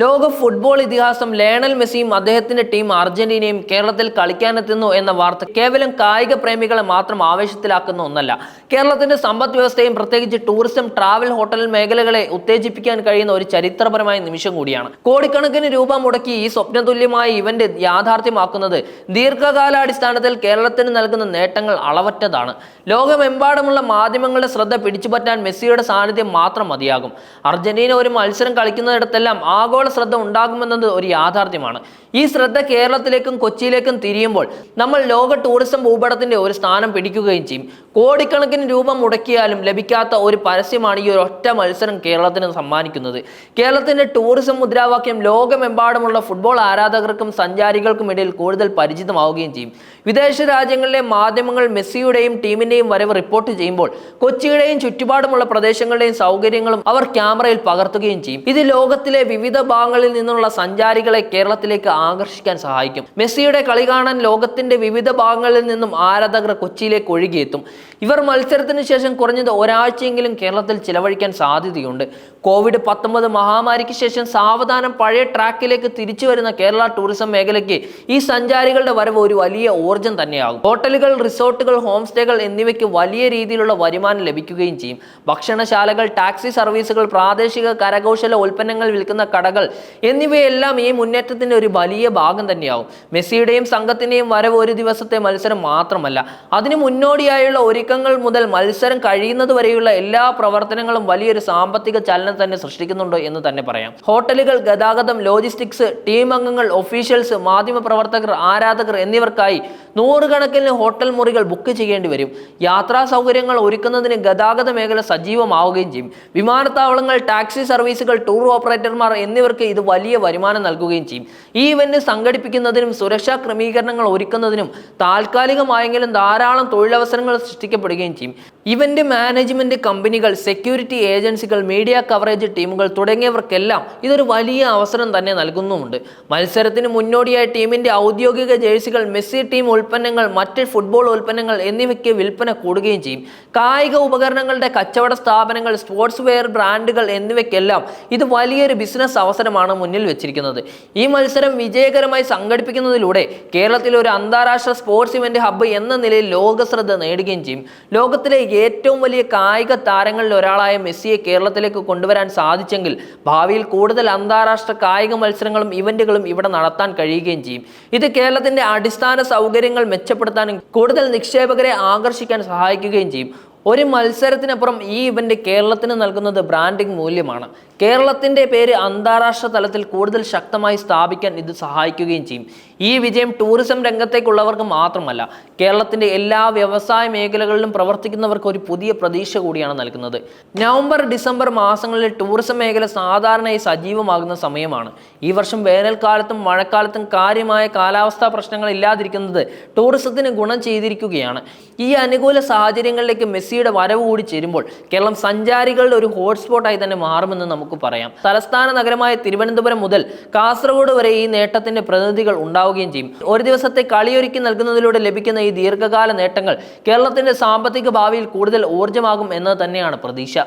ലോക ഫുട്ബോൾ ഇതിഹാസം ലയണൽ മെസ്സിയും അദ്ദേഹത്തിന്റെ ടീം അർജന്റീനയും കേരളത്തിൽ കളിക്കാനെത്തുന്നു എന്ന വാർത്ത കേവലം കായിക പ്രേമികളെ മാത്രം ആവേശത്തിലാക്കുന്ന ഒന്നല്ല. കേരളത്തിന്റെ സമ്പദ് വ്യവസ്ഥയും പ്രത്യേകിച്ച് ടൂറിസം ട്രാവൽ ഹോട്ടൽ മേഖലകളെ ഉത്തേജിപ്പിക്കാൻ കഴിയുന്ന ഒരു ചരിത്രപരമായ നിമിഷം കൂടിയാണ്. കോടിക്കണക്കിന് രൂപ മുടക്കി ഈ സ്വപ്നതുല്യമായ ഇവന്റ് യാഥാർത്ഥ്യമാക്കുന്നത് ദീർഘകാലാടിസ്ഥാനത്തിൽ കേരളത്തിന് നൽകുന്ന നേട്ടങ്ങൾ അളവറ്റതാണ്. ലോകമെമ്പാടുമുള്ള മാധ്യമങ്ങളുടെ ശ്രദ്ധ പിടിച്ചുപറ്റാൻ മെസ്സിയുടെ സാന്നിധ്യം മാത്രം മതിയാകും. അർജന്റീന ഒരു മത്സരം കളിക്കുന്നിടത്തെല്ലാം ആഗോള ശ്രദ്ധ ഉണ്ടാകുമെന്നത് ഒരു യാഥാർത്ഥ്യമാണ്. ഈ ശ്രദ്ധ കേരളത്തിലേക്കും കൊച്ചിയിലേക്കും തിരിയുമ്പോൾ നമ്മൾ ലോക ടൂറിസം ഭൂപടത്തിന്റെ ഒരു സ്ഥാനം പിടിക്കുകയും ചെയ്യും. കോടിക്കണക്കിന് രൂപ മുടക്കിയാലും ലഭിക്കാത്ത ഒരു പരസ്യമാണ് ഈ ഒരു ഒറ്റ മത്സരം കേരളത്തിന് സമ്മാനിക്കുന്നത്. കേരളത്തിന്റെ ടൂറിസം മുദ്രാവാക്യം ലോകമെമ്പാടുമുള്ള ഫുട്ബോൾ ആരാധകർക്കും സഞ്ചാരികൾക്കും ഇടയിൽ കൂടുതൽ പരിചിതമാവുകയും ചെയ്യും. വിദേശ രാജ്യങ്ങളിലെ മാധ്യമങ്ങൾ മെസ്സിയുടെയും ടീമിന്റെയും വരവ് റിപ്പോർട്ട് ചെയ്യുമ്പോൾ കൊച്ചിയുടെയും ചുറ്റുപാടുമുള്ള പ്രദേശങ്ങളുടെയും സൗകര്യങ്ങളും അവർ ക്യാമറയിൽ പകർത്തുകയും ചെയ്യും. ഇത് ലോകത്തിലെ വിവിധ ഭാഗങ്ങളിൽ നിന്നുള്ള സഞ്ചാരികളെ കേരളത്തിലേക്ക് ആകർഷിക്കാൻ സഹായിക്കും. മെസ്സിയുടെ കളി കാണാൻ ലോകത്തിന്റെ വിവിധ ഭാഗങ്ങളിൽ നിന്നും ആരാധകർ കൊച്ചിയിലേക്ക് ഒഴുകിയെത്തും. ഇവർ മത്സരത്തിന് ശേഷം കുറഞ്ഞത് ഒരാഴ്ചയെങ്കിലും കേരളത്തിൽ ചിലവഴിക്കാൻ സാധ്യതയുണ്ട്. കോവിഡ് പത്തൊമ്പത് മഹാമാരിക്ക് ശേഷം സാവധാനം പഴയ ട്രാക്കിലേക്ക് തിരിച്ചു വരുന്ന കേരള ടൂറിസം മേഖലയ്ക്ക് ഈ സഞ്ചാരികളുടെ വരവ് ഒരു വലിയ ഊർജം തന്നെയാകും. ഹോട്ടലുകൾ റിസോർട്ടുകൾ ഹോം സ്റ്റേകൾ എന്നിവയ്ക്ക് വലിയ രീതിയിലുള്ള വരുമാനം ലഭിക്കുകയും ചെയ്യും. ഭക്ഷണശാലകൾ ടാക്സി സർവീസുകൾ പ്രാദേശിക കരകൗശല ഉൽപ്പന്നങ്ങൾ വിൽക്കുന്ന കടകൾ എന്നിവയെല്ലാം ഈ മുന്നേറ്റത്തിന്റെ ഒരു വലിയ ഭാഗം തന്നെയാവും. മെസ്സിയുടെയും സംഘത്തിന്റെയും വരവ് ഒരു ദിവസത്തെ മത്സരം മാത്രമല്ല അതിനു മുന്നോടിയായുള്ള ഒരുക്കങ്ങൾ മുതൽ മത്സരം കഴിയുന്നത് വരെയുള്ള എല്ലാ പ്രവർത്തനങ്ങളും വലിയൊരു സാമ്പത്തിക ചലനം തന്നെ സൃഷ്ടിക്കുന്നുണ്ടോ എന്ന് തന്നെ പറയാം. ഹോട്ടലുകൾ ഗതാഗതം ലോജിസ്റ്റിക്സ് ടീം അംഗങ്ങൾ ഒഫീഷ്യൽസ് മാധ്യമ പ്രവർത്തകർ ആരാധകർ എന്നിവർക്കായി നൂറുകണക്കിന് ഹോട്ടൽ മുറികൾ ബുക്ക് ചെയ്യേണ്ടി വരും. യാത്രാ സൗകര്യങ്ങൾ ഒരുക്കുന്നതിന് ഗതാഗത മേഖല സജീവമാവുകയും ചെയ്യും. വിമാനത്താവളങ്ങൾ ടാക്സി സർവീസുകൾ ടൂർ ഓപ്പറേറ്റർമാർ എന്നിവർക്ക് ഇത് വലിയ വരുമാനം നൽകുകയും ചെയ്യും. ഈ ഇവന്റ് സംഘടിപ്പിക്കുന്നതിനും സുരക്ഷാ ക്രമീകരണങ്ങൾ ഒരുക്കുന്നതിനും താൽക്കാലികമായെങ്കിലും ധാരാളം തൊഴിലവസരങ്ങൾ സൃഷ്ടിക്കപ്പെടുകയും ചെയ്യും. ഇവന്റ് മാനേജ്മെന്റ് കമ്പനികൾ സെക്യൂരിറ്റി ഏജൻസികൾ മീഡിയ കവറേജ് ടീമുകൾ തുടങ്ങിയവർക്കെല്ലാം ഇതൊരു വലിയ അവസരം തന്നെ നൽകുന്നുമുണ്ട്. മത്സരത്തിന് മുന്നോടിയായി ടീമിന്റെ ഔദ്യോഗിക ജേഴ്സികൾ മെസ്സി ടീം ഉൽപ്പന്നങ്ങൾ മറ്റ് ഫുട്ബോൾ ഉൽപ്പന്നങ്ങൾ എന്നിവയ്ക്ക് വിൽപ്പന കൂടുകയും ചെയ്യും. കായിക ഉപകരണങ്ങളുടെ കച്ചവട സ്ഥാപനങ്ങൾ സ്പോർട്സ് വെയർ ബ്രാൻഡുകൾ എന്നിവയ്ക്കെല്ലാം ഇത് വലിയൊരു ബിസിനസ് അവസരമാണ് മുന്നിൽ വെച്ചിരിക്കുന്നത്. ഈ മത്സരം വിജയകരമായി സംഘടിപ്പിക്കുന്നതിലൂടെ കേരളത്തിൽ ഒരു അന്താരാഷ്ട്ര സ്പോർട്സ് ഇവന്റ് ഹബ്ബ് എന്ന നിലയിൽ ലോക ശ്രദ്ധ നേടുകയും ചെയ്യും. ലോകത്തിലെ ഏറ്റവും വലിയ കായിക താരങ്ങളിൽ ഒരാളായ മെസ്സിയെ കേരളത്തിലേക്ക് കൊണ്ടുവരാൻ സാധിച്ചെങ്കിൽ ഭാവിയിൽ കൂടുതൽ അന്താരാഷ്ട്ര കായിക മത്സരങ്ങളും ഇവന്റുകളും ഇവിടെ നടത്താൻ കഴിയുകയും ചെയ്യും. ഇത് കേരളത്തിന്റെ അടിസ്ഥാന സൗകര്യങ്ങൾ മെച്ചപ്പെടുത്താനും കൂടുതൽ നിക്ഷേപകരെ ആകർഷിക്കാൻ സഹായിക്കുകയും ചെയ്യും. ഒരു മത്സരത്തിനപ്പുറം ഈ ഇവന്റ് കേരളത്തിന് നൽകുന്നത് ബ്രാൻഡിംഗ് മൂല്യമാണ്. കേരളത്തിന്റെ പേര് അന്താരാഷ്ട്ര തലത്തിൽ കൂടുതൽ ശക്തമായി സ്ഥാപിക്കാൻ ഇത് സഹായിക്കുകയും ചെയ്യും. ഈ വിജയം ടൂറിസം രംഗത്തേക്കുള്ളവർക്ക് മാത്രമല്ല കേരളത്തിന്റെ എല്ലാ വ്യവസായ മേഖലകളിലും പ്രവർത്തിക്കുന്നവർക്ക് ഒരു പുതിയ പ്രതീക്ഷ കൂടിയാണ് നൽകുന്നത്. നവംബർ ഡിസംബർ മാസങ്ങളിൽ ടൂറിസം മേഖല സാധാരണയായി സജീവമാകുന്ന സമയമാണ്. ഈ വർഷം വേനൽക്കാലത്തും മഴക്കാലത്തും കാര്യമായ കാലാവസ്ഥാ പ്രശ്നങ്ങൾ ഇല്ലാതിരിക്കുന്നത് ടൂറിസത്തിന് ഗുണം ചെയ്തിരിക്കുകയാണ്. ഈ അനുകൂല സാഹചര്യങ്ങളിലേക്ക് മെസ്സിയുടെ വരവ് കൂടി ചേരുമ്പോൾ കേരളം സഞ്ചാരികളുടെ ഒരു ഹോട്ട്സ്പോട്ടായി തന്നെ മാറുമെന്ന് നമുക്ക് പറയാം. തലസ്ഥാന നഗരമായ തിരുവനന്തപുരം മുതൽ കാസർഗോഡ് വരെ ഈ നേട്ടത്തിന്റെ പ്രതിനിധികൾ ഉണ്ടാവുകയും ചെയ്യും. ഒരു ദിവസത്തെ കളിയൊരുക്കി നൽകുന്നതിലൂടെ ലഭിക്കുന്ന ഈ ദീർഘകാല നേട്ടങ്ങൾ കേരളത്തിന്റെ സാമ്പത്തിക ഭാവിയിൽ കൂടുതൽ ഊർജമാകും എന്നത് തന്നെയാണ് പ്രതീക്ഷ.